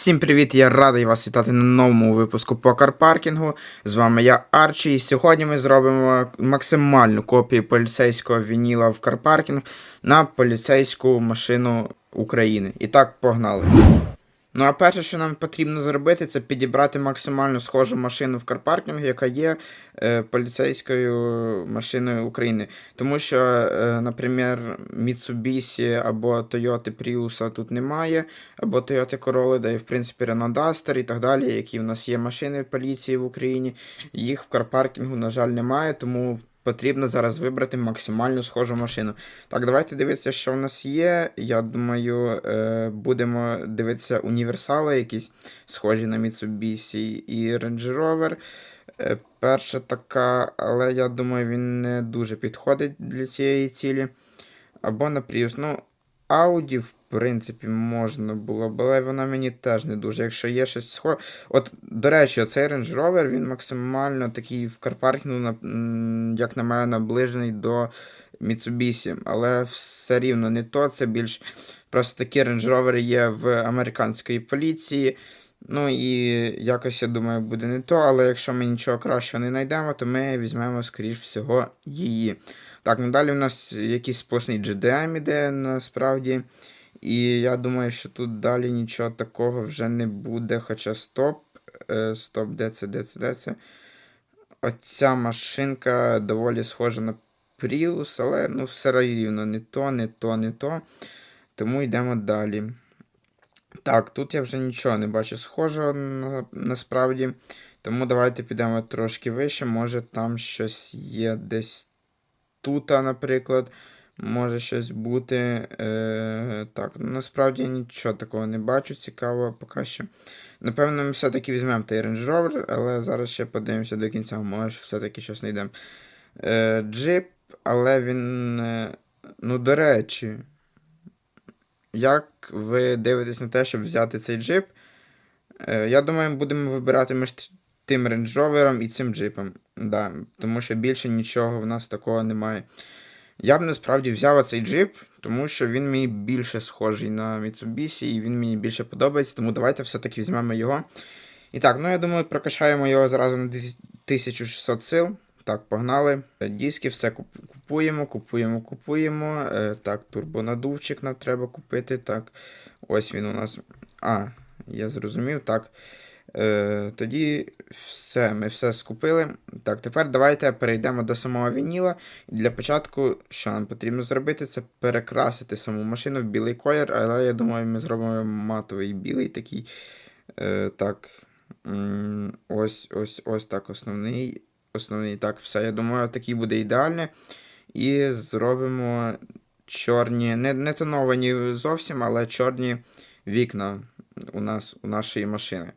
Всім привіт! Я радий вас вітати на новому випуску по карпаркінгу. З вами я Арчі, і сьогодні ми зробимо максимальну копію поліцейського вініла в карпаркінг на поліцейську машину України. І так, погнали. Ну а перше, що нам потрібно зробити, це підібрати максимально схожу машину в карпаркінгу, яка є е, поліцейською машиною України. Тому що, е, наприклад, Mitsubishi або Toyota Prius тут немає, або Toyota Corolla, і в принципі Renault Duster і так далі, які в нас є машини поліції в Україні. Їх в карпаркінгу, на жаль, немає, тому. Потрібно зараз вибрати максимально схожу машину. Так, давайте дивитися, що в нас є. Я думаю, е, будемо дивитися універсали, якісь схожі на Mitsubishi і Range Rover. Е, перша така, але я думаю, він не дуже підходить для цієї цілі. Або на Prius. Ну, Audi, в принципі, можна було але вона мені теж не дуже. Якщо є щось схоже. От, до речі, оцей Range Rover, він максимально такий в карпаркінгу, як на мене, наближений до Mitsubishi. Але все рівно не то, це більш. Просто такі Range Rover є в американської поліції. Ну і якось я думаю, буде не то, але якщо ми нічого кращого не знайдемо, то ми візьмемо, скоріш всього, її. Так, ну далі у нас якийсь сплошний GDM іде насправді. І я думаю, що тут далі нічого такого вже не буде. Хоча стоп. Е, стоп, де це, де це, де це? Оця машинка доволі схожа на Prius, але ну все рівно не то, не то, не то. Тому йдемо далі. Так, тут я вже нічого не бачу схожого на, насправді. Тому давайте підемо трошки вище. Може там щось є десь тут, наприклад. Може щось бути. Е, так, ну, насправді нічого такого не бачу, цікавого поки що. Напевно, ми все-таки візьмемо той Range Rover, але зараз ще подивимося до кінця, може все-таки щось знайдемо. Е, джип, але він. е, Ну, до речі, як ви дивитесь на те, щоб взяти цей джип? Е, я думаю, будемо вибирати між тим Rover і цим джипом. Да, тому що більше нічого в нас такого немає. Я б насправді взяв цей джип, тому що він мені більше схожий на Mitsubishi, і він мені більше подобається, тому давайте все-таки візьмемо його. І так, ну я думаю, прокачаємо його зразу на 1600 сил. Так, погнали. Диски, все купуємо, купуємо, купуємо. Е, так, турбонадувчик нам треба купити. Так, ось він у нас. А, я зрозумів, так. Е, тоді все, ми все скупили. Так, тепер давайте перейдемо до самого вініла. Для початку, що нам потрібно зробити, це перекрасити саму машину в білий колір, але я думаю, ми зробимо матовий білий такий. Е, так. Ось, ось, ось так основний. Основний так, все. Я думаю, такий буде ідеальний. І зробимо чорні, не, не тоновані зовсім, але чорні вікна у нас у нашої машини.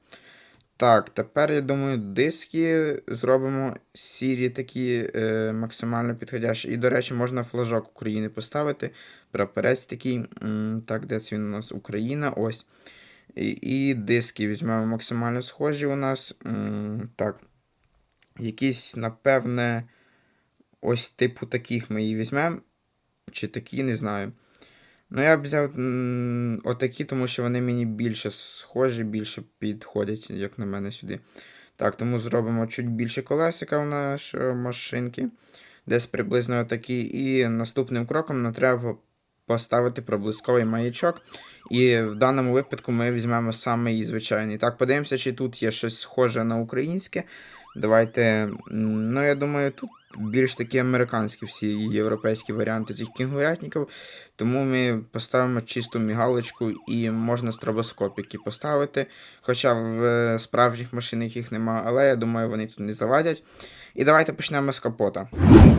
Так, тепер, я думаю, диски зробимо сірі такі е, максимально підходящі. І, до речі, можна флажок України поставити. Прапорець такий. Так, де він у нас? Україна. Ось. І, і диски візьмемо максимально схожі у нас. Так. Якісь, напевне, ось типу таких ми її візьмемо. Чи такі, не знаю. Ну, я б взяв отакі, тому що вони мені більше схожі, більше підходять, як на мене сюди. Так, тому зробимо чуть більше колесика в нашої машинки. Десь приблизно отакі. І наступним кроком нам треба поставити проблисковий маячок. І в даному випадку ми візьмемо саме звичайний. Так, подивимося, чи тут є щось схоже на українське. Давайте. Ну, я думаю, тут більш такі американські всі європейські варіанти цих кінгурятників. Тому ми поставимо чисту мігалочку і можна стробоскопики поставити. Хоча в е, справжніх машинах їх нема, але я думаю, вони тут не завадять. І давайте почнемо з капота.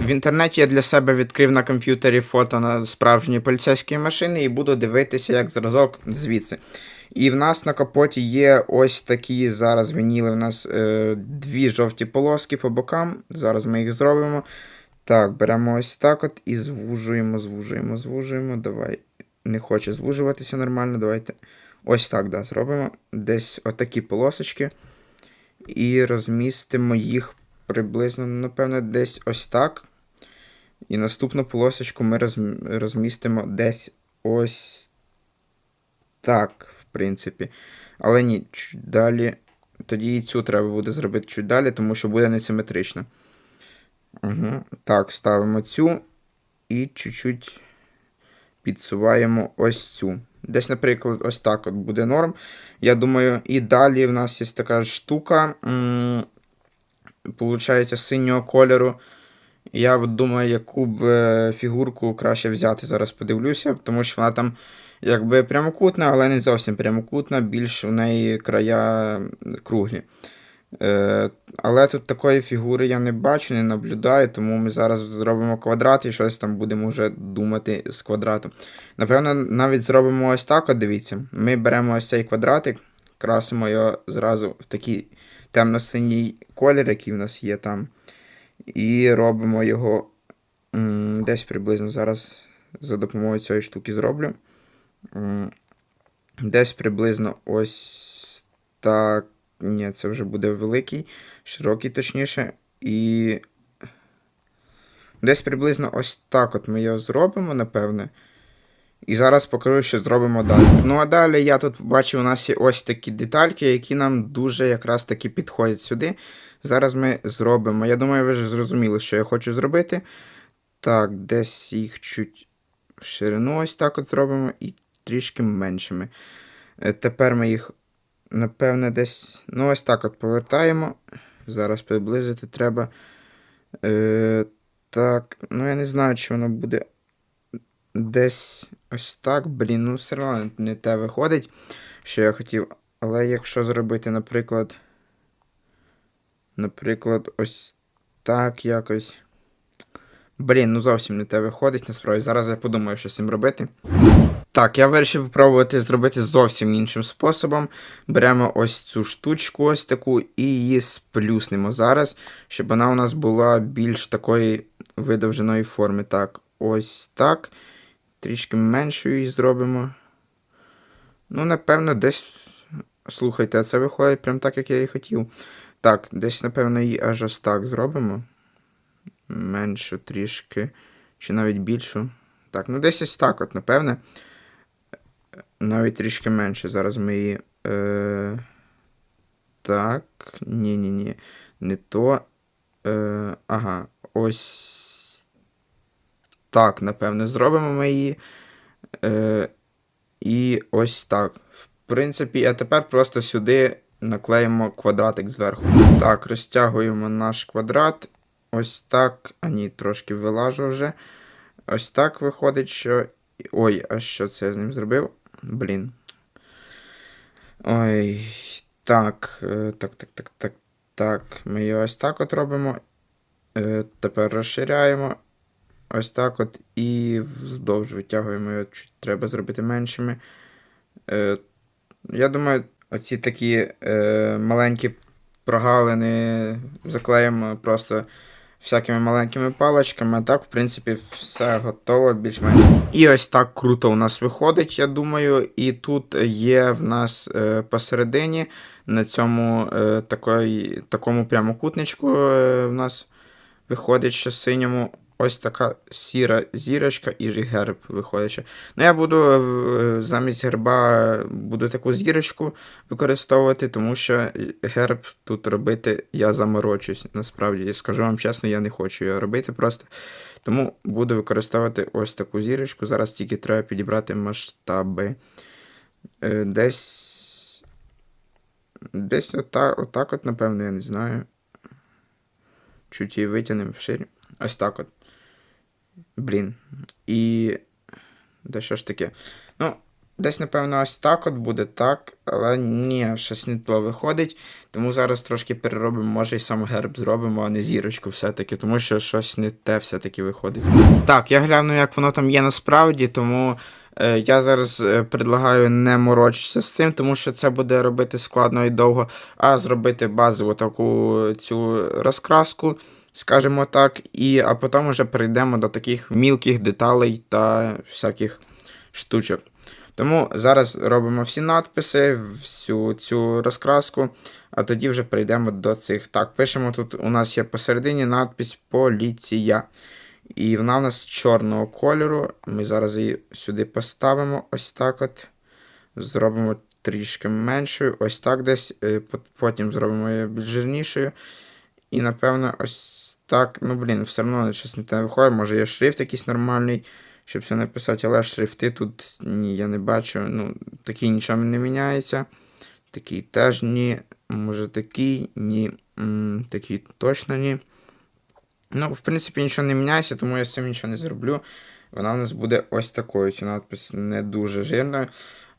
В інтернеті я для себе відкрив на комп'ютері фото на справжньої поліцейської машини і буду дивитися як зразок звідси. І в нас на капоті є ось такі зараз вініли. У нас е, дві жовті полоски по бокам. Зараз ми їх зробимо. Так, беремо ось так от і звужуємо, звужуємо, звужуємо. Давай. Не хоче звужуватися нормально. Давайте. Ось так, да, зробимо. Десь отакі полосочки. І розмістимо їх приблизно, напевно, десь ось так. І наступну полосочку ми розмістимо десь ось так, в принципі. Але ні, чуть далі. Тоді і цю треба буде зробити чуть далі, тому що буде несиметрично. Угу. Так, ставимо цю і чуть-чуть підсуваємо ось цю. Десь, наприклад, ось так от буде норм. Я думаю, і далі в нас є така штука. Получається, синього кольору. Я думаю, яку б е, фігурку краще взяти. Зараз подивлюся, тому що вона там якби прямокутна, але не зовсім прямокутна, більш у неї края круглі. Е, але тут такої фігури я не бачу, не наблюдаю, тому ми зараз зробимо квадрат і щось там будемо вже думати з квадратом. Напевно, навіть зробимо ось так, от дивіться. Ми беремо ось цей квадратик, красимо його зразу в такий темно-синій колір, який в нас є там. І робимо його м, десь приблизно зараз за допомогою цієї штуки зроблю. Десь приблизно ось так. Ні, це вже буде великий, широкий, точніше. І десь приблизно ось так от ми його зробимо, напевне. І зараз покажу, що зробимо далі. Ну а далі я тут бачу, у нас є ось такі детальки, які нам дуже якраз таки підходять сюди. Зараз ми зробимо. Я думаю, ви вже зрозуміли, що я хочу зробити. Так, десь їх чуть в ширину ось так от зробимо і трішки меншими. Е, Тепер ми їх, напевне, десь. Ну, ось так от повертаємо. Зараз приблизити треба. Е, так, ну я не знаю, чи воно буде десь ось так. Блін, ну все одно не те виходить, що я хотів. Але якщо зробити, наприклад. Наприклад, ось так якось. Блін, ну зовсім не те виходить, насправді. Зараз я подумаю, що з цим робити. Так, я вирішив спробувати зробити зовсім іншим способом. Беремо ось цю штучку, ось таку, і її сплюснемо зараз, щоб вона у нас була більш такої видовженої форми. Так, ось так. Трішки меншою її зробимо. Ну, напевно, десь. Слухайте, це виходить прям так, як я і хотів. Так, десь, напевно, її аж ось так зробимо. Меншу трішки. Чи навіть більшу. Так, ну десь ось так, от, напевне. Навіть трішки менше. Зараз ми її. Е... Так. Ні-ні-ні. Не то. Е... Ага. Ось. Так, напевне, зробимо ми її. Е... І ось так. В принципі, а тепер просто сюди наклеїмо квадратик зверху. Так, розтягуємо наш квадрат. Ось так. А ні, трошки вилажу вже. Ось так виходить, що. Ой, а що це я з ним зробив? Блін. Ой. Так. е, Так, так, так, так, так. Ми його ось так от робимо. Е, Тепер розширяємо. Ось так от. І вздовж витягуємо його. Чуть треба зробити меншими. Е, Я думаю, оці такі е, маленькі прогалини заклеїмо просто всякими маленькими паличками. Так, в принципі, все готово більш-менш. І ось так круто у нас виходить, я думаю. І тут є в нас е, посередині на цьому е, такої, такому прямокутничку е, в нас виходить, що синьому. Ось така сіра зірочка і герб виходить. Ну, я буду е, замість герба буду таку зірочку використовувати, тому що герб тут робити я заморочусь. Насправді, я скажу вам чесно, я не хочу його робити просто. Тому буду використовувати ось таку зірочку. Зараз тільки треба підібрати масштаби. Е, Десь. Десь отак, отак от, напевно, я не знаю. Чуть її витягнемо вширі. Ось так от. Блін. І. Де що ж таке? Ну, десь, напевно, ось так от буде так, але ні, щось не то виходить. Тому зараз трошки переробимо, може і сам герб зробимо, а не зірочку все-таки, тому що щось не те все-таки виходить. Так, я гляну, як воно там є насправді, тому. Е, Я зараз е, предлагаю не морочитися з цим, тому що це буде робити складно і довго, а зробити базову таку цю розкраску, скажімо так, і, а потім вже перейдемо до таких мілких деталей та всяких штучок. Тому зараз робимо всі надписи, всю цю розкраску, а тоді вже перейдемо до цих. Так, пишемо тут у нас є посередині надпись Поліція. І вона у нас чорного кольору. Ми зараз її сюди поставимо ось так от. Зробимо трішки меншою. Ось так десь. е, Потім зробимо її більш жирнішою. І, напевно, ось так. Ну, блін, все одно щось не те виходить. Може є шрифт якийсь нормальний, щоб все написати, але шрифти тут ні, я не бачу. Ну, такий нічого не міняється. Такий теж ні. Може такий, ні. Такий точно ні. Ну, в принципі, нічого не міняється, тому я з цим нічого не зроблю. Вона у нас буде ось такою. Ця надпис не дуже жирною.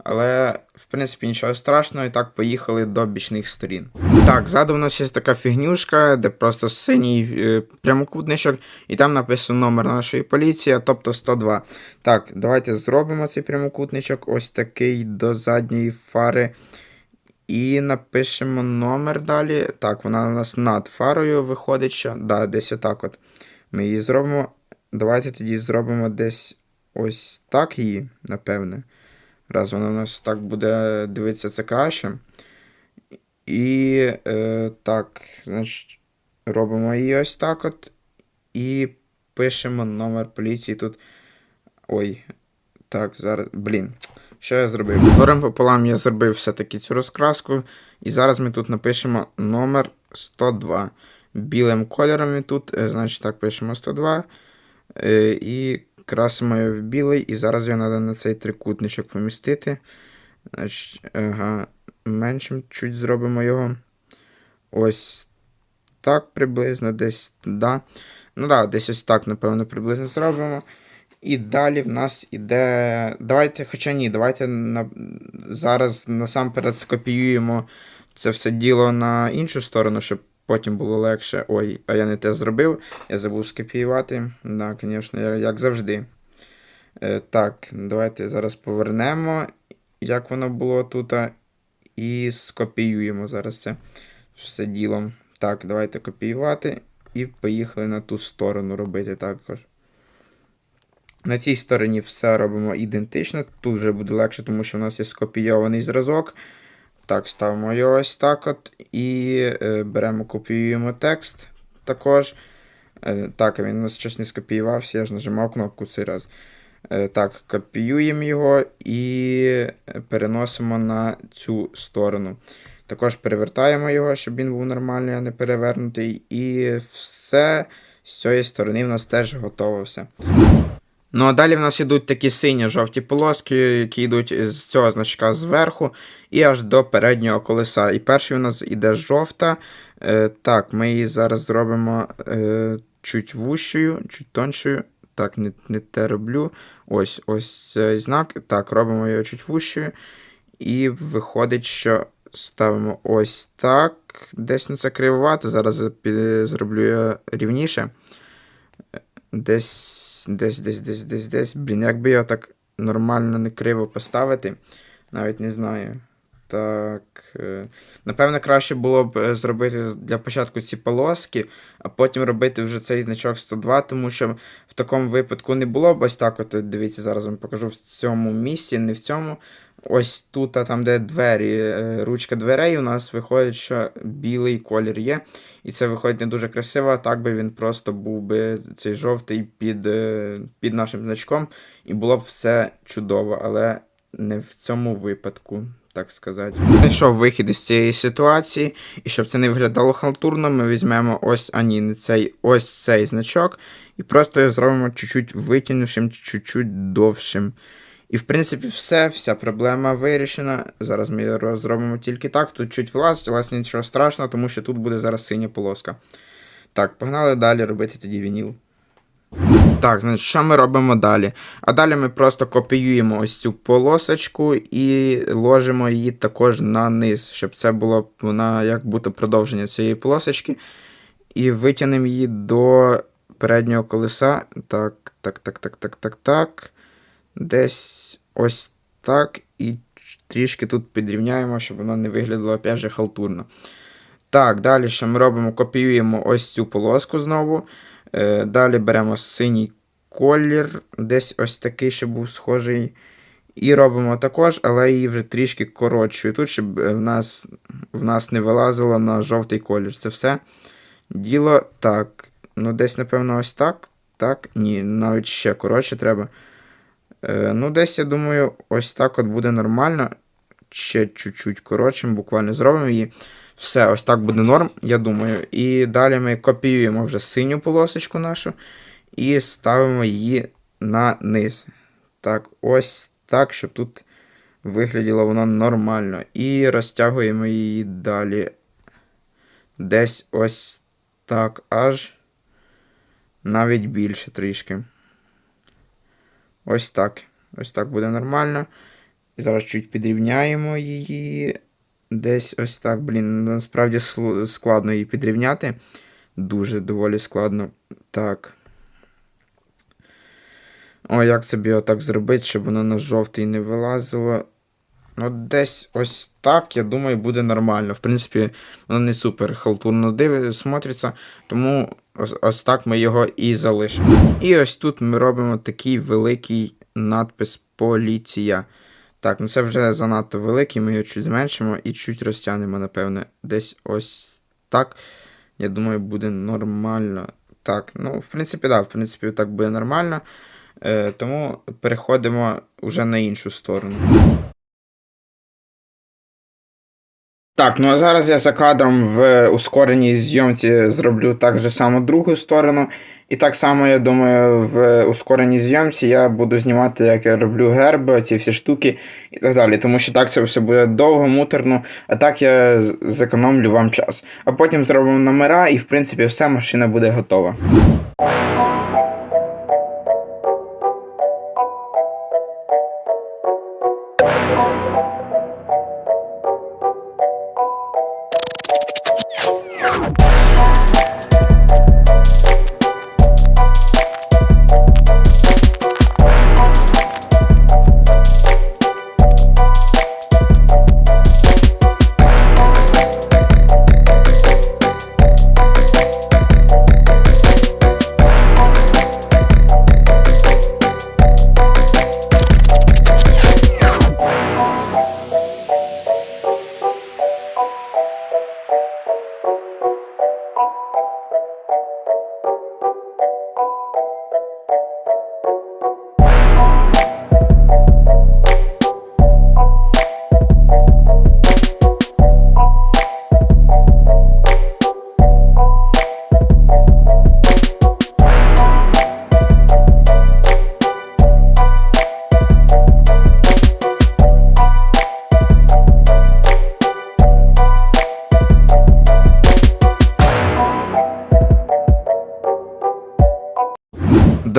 Але, в принципі, нічого страшного. І так, поїхали до бічних сторін. Так, ззаду у нас є така фігнюшка, де просто синій е, прямокутничок, і там написано номер нашої поліції, тобто 102. Так, давайте зробимо цей прямокутничок, ось такий до задньої фари. І напишемо номер далі. Так, вона у нас над фарою виходить, що. Да, десь отак от. Ми її зробимо. Давайте тоді зробимо десь ось так її, напевне. Раз вона у нас так буде дивитися, це краще. І е, так, значить, робимо її ось так от. І пишемо номер поліції тут. Ой. Так, зараз. Блін. Що я зробив? Творим пополам я зробив все-таки цю розкраску. І зараз ми тут напишемо номер 102. Білим кольором і тут, е, значить, так, пишемо 102. Е, і красимо його в білий. І зараз його треба на цей трикутничок помістити. Значить, ага, меншим чуть зробимо його. Ось так приблизно, десь, да. Ну да, десь ось так, напевно, приблизно зробимо. І далі в нас іде. Давайте, хоча ні, давайте на... зараз насамперед скопіюємо це все діло на іншу сторону, щоб потім було легше. Ой, а я не те зробив. Я забув скопіювати. Да, звісно, як завжди. Е, так, давайте зараз повернемо, як воно було тут. І скопіюємо зараз це все діло. Так, давайте копіювати. І поїхали на ту сторону робити також. На цій стороні все робимо ідентично. Тут вже буде легше, тому що в нас є скопійований зразок. Так, ставимо його ось так от. І е, беремо, копіюємо текст також. Е, так, він у нас щось не скопіювався, я ж нажимав кнопку цей раз. Е, так, копіюємо його і переносимо на цю сторону. Також перевертаємо його, щоб він був нормальний, а не перевернутий. І все з цієї сторони в нас теж готово все. Ну а далі в нас йдуть такі сині-жовті полоски, які йдуть з цього значка зверху і аж до переднього колеса. І перший у нас іде жовта. Е, так, ми її зараз зробимо е, чуть вущою, чуть тоншою. Так, не, не те роблю. Ось ось цей знак. Так, робимо його чуть вущою. І виходить, що ставимо ось так. Десь ну це кривовато. Зараз зроблю його рівніше. Десь, десь, десь, десь, десь, десь. Блін, якби його так нормально не криво поставити, навіть не знаю. Так. е, Напевно, краще було б е, зробити для початку ці полоски, а потім робити вже цей значок 102, тому що в такому випадку не було б ось так. От, дивіться, зараз вам покажу в цьому місці, не в цьому. Ось тут, там, де двері, е, ручка дверей, у нас виходить, що білий колір є. І це виходить не дуже красиво, так би він просто був би цей жовтий під, е, під нашим значком, і було б все чудово, але не в цьому випадку, так сказати. Знайшов вихід із цієї ситуації, і щоб це не виглядало халтурно, ми візьмемо ось, а ні, не цей, ось цей значок, і просто його зробимо чуть-чуть витягнувшим, чуть-чуть довшим. І в принципі все, вся проблема вирішена. Зараз ми його зробимо тільки так. Тут чуть влазить, але нічого страшного, тому що тут буде зараз синя полоска. Так, погнали далі робити тоді вініл. Так, значить, що ми робимо далі? А далі ми просто копіюємо ось цю полосочку і ложимо її також на низ, щоб це було вона як будто продовження цієї полосочки. І витягнемо її до переднього колеса. Так, так, так, так, так, так, так. Десь ось так. І трішки тут підрівняємо, щоб воно не виглядало опять же халтурно. Так, далі що ми робимо? Копіюємо ось цю полоску знову. Е, Далі беремо синій колір, десь ось такий, щоб був схожий. І робимо також, але її вже трішки коротшою тут, щоб е, в нас, в нас не вилазило на жовтий колір. Це все діло так. Ну, десь, напевно, ось так. Так, ні, навіть ще коротше треба. Е, ну, десь, я думаю, ось так от буде нормально. ще чуть-чуть коротшим, буквально зробимо її. Все, ось так буде норм, я думаю. І далі ми копіюємо вже синю полосочку нашу і ставимо її на низ. Так, ось так, щоб тут вигляділо воно нормально. І розтягуємо її далі. Десь ось так, аж навіть більше трішки. Ось так. Ось так буде нормально. Зараз чуть підрівняємо її. Десь ось так. Блін, насправді складно її підрівняти. Дуже доволі складно. Так. О, як це б зробити, щоб воно на жовтий не вилазило. Ну, десь ось так, я думаю, буде нормально. В принципі, воно не супер халтурно диви, смотриться, тому ось, ось так ми його і залишимо. І ось тут ми робимо такий великий надпис Поліція. Так, ну це вже занадто великий, ми його чуть зменшимо і чуть розтягнемо, напевне. Десь ось так. Я думаю, буде нормально. Так, ну, в принципі, так, в принципі, так буде нормально. Е, тому переходимо вже на іншу сторону. Так, ну а зараз я за кадром в ускореній зйомці зроблю так же само другу сторону. І так само, я думаю, в ускореній зйомці я буду знімати, як я роблю герби, ці всі штуки і так далі. Тому що так це все буде довго, муторно, а так я зекономлю вам час. А потім зробимо номера і, в принципі, все, машина буде готова.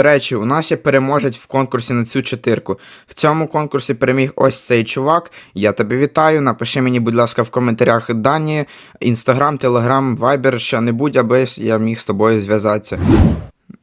Речі, у нас є переможець в конкурсі на цю чотирку. В цьому конкурсі переміг ось цей чувак. Я тебе вітаю. Напиши мені, будь ласка, в коментарях дані, інстаграм, телеграм, вайбер, що-небудь, аби я міг з тобою зв'язатися.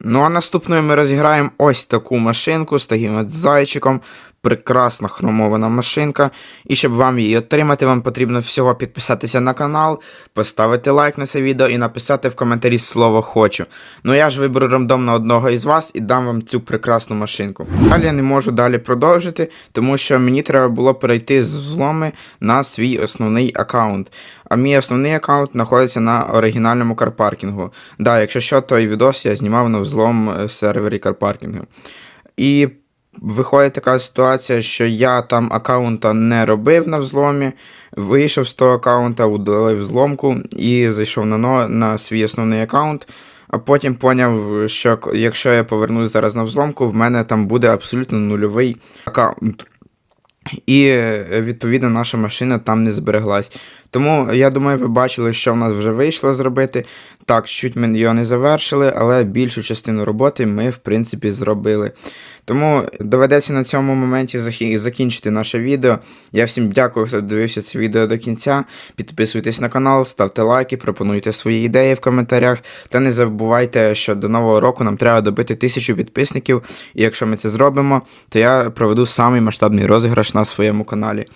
Ну а наступною ми розіграємо ось таку машинку з таким от зайчиком. Прекрасна хромована машинка. І щоб вам її отримати, вам потрібно всього підписатися на канал, поставити лайк на це відео і написати в коментарі слово хочу. Ну я ж виберу рандомно одного із вас і дам вам цю прекрасну машинку. Далі я не можу далі продовжити, тому що мені треба було перейти з взломи на свій основний аккаунт. А мій основний аккаунт знаходиться на оригінальному карпаркінгу. Да, якщо що, той відос я знімав на взлом е, сервері карпаркінгу. І виходить така ситуація, що я там аккаунта не робив на взломі, вийшов з того аккаунта, удалив зломку і зайшов на, но- на свій основний аккаунт. А потім поняв, що якщо я повернусь зараз на взломку, в мене там буде абсолютно нульовий аккаунт. І е, відповідно наша машина там не збереглась. Тому я думаю, ви бачили, що в нас вже вийшло зробити. Так, чуть ми його не завершили, але більшу частину роботи ми, в принципі, зробили. Тому доведеться на цьому моменті закінчити наше відео. Я всім дякую, хто дивився це відео до кінця. Підписуйтесь на канал, ставте лайки, пропонуйте свої ідеї в коментарях. Та не забувайте, що до нового року нам треба добити тисячу підписників. І якщо ми це зробимо, то я проведу самий масштабний розіграш на своєму каналі.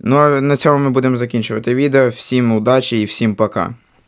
Ну а на цьому ми будемо закінчувати відео. Всім удачі і всім пока.